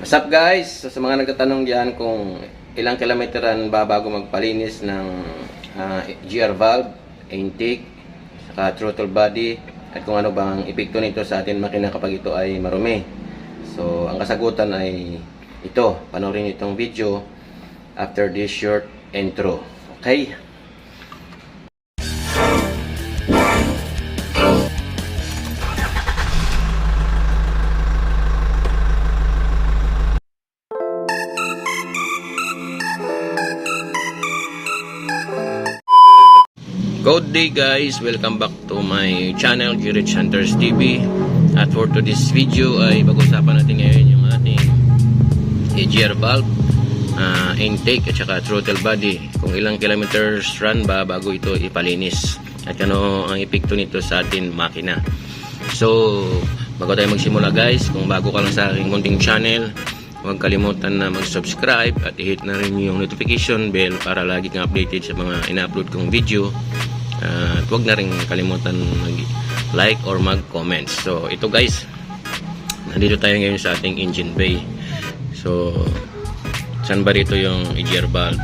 What's up guys? So, sa mga nagtatanong diyan kung ilang kilometeran ba bago magpalinis ng ah, GR valve, intake, saka throttle body, at kung ano bang epekto nito sa ating makina kapag ito ay marumi. So, ang kasagutan ay ito. Panoorin itong video after this short intro. Okay? Good day guys! Welcome back to my channel, Girich Hunters TV. At for today's video ay pag-usapan natin ngayon yung ating AGR valve, ah, intake at saka throttle body. Kung ilang kilometers run ba bago ito ipalinis. At ano ang epekto nito sa ating makina. So, bago tayo magsimula guys, kung bago ka lang sa aking munting channel, huwag kalimutan na mag-subscribe at i-hit na rin yung notification bell para lagi kang updated sa mga ina-upload kong video. Uh, at huwag na rin kalimutan mag-like or mag-comment. So, ito guys, nandito tayo ngayon sa ating engine bay. So, saan ba rito yung EGR valve?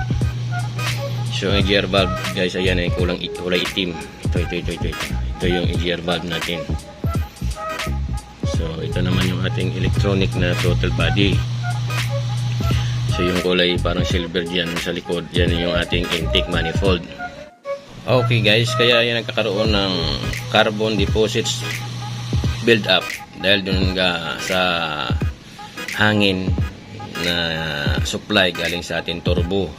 So, yung EGR valve, guys, ayan ay kulang kulay itim. Ito, ito, ito, ito, ito. Ito yung EGR valve natin. So, ito naman yung ating electronic na throttle body. So, yung kulay parang silver dyan sa likod, yan yung ating intake manifold. Okay guys, kaya yan nagkakaroon ng carbon deposits build up. Dahil dun nga sa hangin na supply galing sa ating turbo.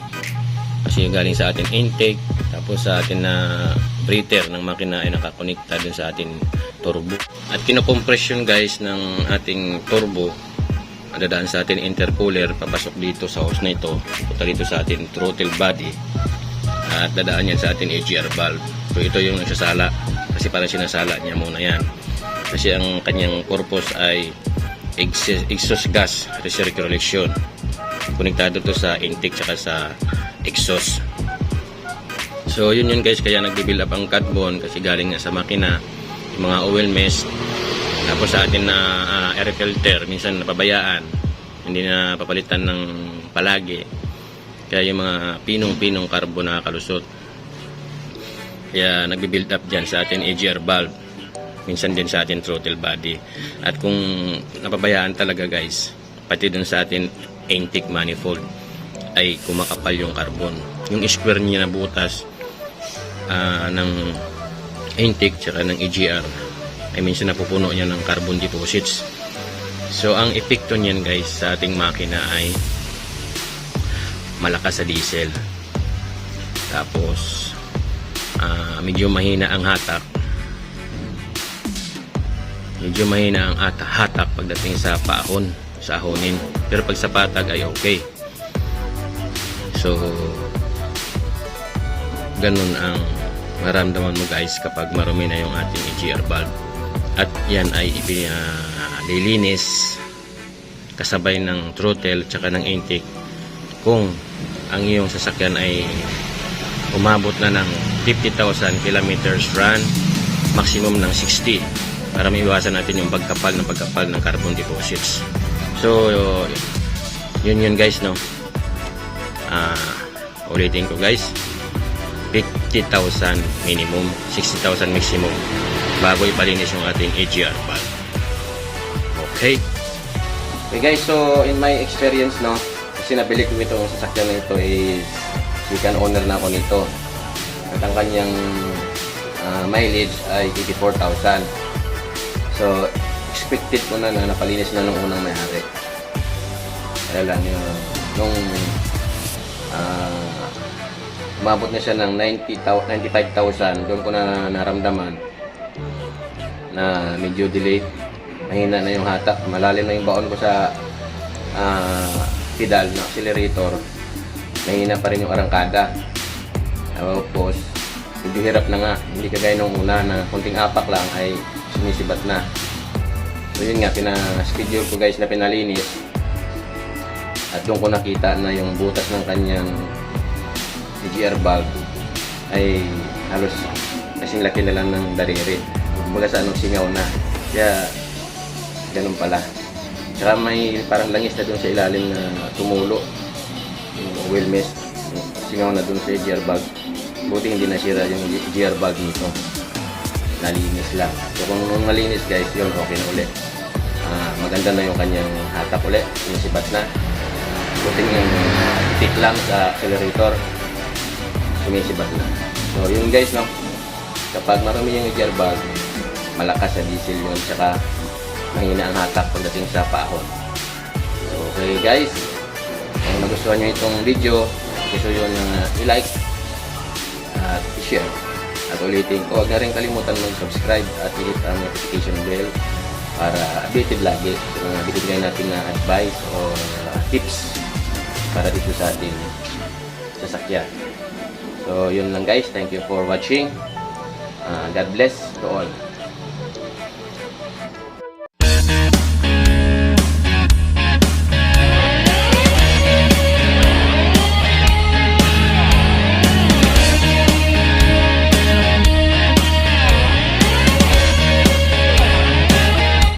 Kasi galing sa ating intake tapos sa ating na breather ng makina ay nakakonekta dun sa ating turbo. At kinocompress guys ng ating turbo dadaan sa ating intercooler papasok dito sa hose na ito punta dito sa ating throttle body at dadaan yan sa ating AGR valve. So ito yung nagsasala kasi parang sinasala niya muna yan. Kasi ang kanyang purpose ay ex- exhaust gas recirculation. Konektado to sa intake tsaka sa exhaust. So yun yun guys kaya nagbibuild up ang carbon kasi galing nga sa makina yung mga oil mist tapos sa atin na ah, air filter minsan napabayaan hindi na papalitan ng palagi kaya yung mga pinong-pinong carbon nakakalusot. Kaya nagbi-build up dyan sa ating AGR valve. Minsan din sa ating throttle body. At kung napabayaan talaga guys, pati dun sa ating intake manifold ay kumakapal yung carbon. Yung square niya na butas ah, ng intake tsaka ng AGR ay minsan napupuno niya ng carbon deposits. So ang epekto niyan guys sa ating makina ay malakas sa diesel. Tapos, ah, medyo mahina ang hatak. Medyo mahina ang at- hatak pagdating sa paahon, sa ahonin. Pero pag sa patag ay okay. So, ganun ang maramdaman mo guys kapag marumi na yung ating EGR valve. At yan ay ipinalilinis kasabay ng throttle tsaka ng intake. Kung ang iyong sasakyan ay umabot na ng 50,000 kilometers run maximum ng 60 para maiwasan natin yung pagkapal ng pagkapal ng carbon deposits. So yun yun guys no? Ah ulitin ko guys. 50,000 minimum 60,000 maximum bago ipalinis yung ating AGR valve okay okay guys so in my experience no kasi nabili ko itong sasakyan na ito is second owner na ako nito. At ang kanyang ah, mileage ay 84,000. So, expected ko na na napalinis na nung unang may-ari. Kaya lang yung nung ah, umabot na siya ng 90, 95,000 doon ko na naramdaman na medyo delay mahina na yung hatak malalim na yung baon ko sa ah, pedal na accelerator. Mahina pa rin yung arangkada. Tapos medyo hirap na nga. Hindi kagaya nung una na kunting apak lang ay sumisibat na. So yun nga pina-schedule ko guys na pinalinis. At doon ko nakita na yung butas ng kanyang EGR valve ay halos kasing laki na lang ng dariri kumbaga sa anong singaw na kaya ganun pala Tsaka may parang langis na doon sa ilalim na tumulo. Yung wheel mist. Singaw na doon sa gear bag. Buti hindi nasira yung gear bag nito. Nalinis lang. So kung malinis guys, yun okay na ulit. Ah, maganda na yung kanyang hatak ulit. Yung sibat na. Buti yung tick lang sa accelerator. Sumisibat na. So yun guys no. Kapag marami yung gear bag, malakas sa diesel yun. Tsaka mahina ang hatak pagdating sa pahon. So, okay guys, kung nagustuhan nyo itong video, gusto nyo na i-like at i-share. At ulitin ko, huwag na rin kalimutan mag-subscribe at i-hit ang notification bell para updated lagi sa mga binibigay natin na advice o uh, tips para dito sa ating sasakyan. So, yun lang guys. Thank you for watching. Uh, God bless to all.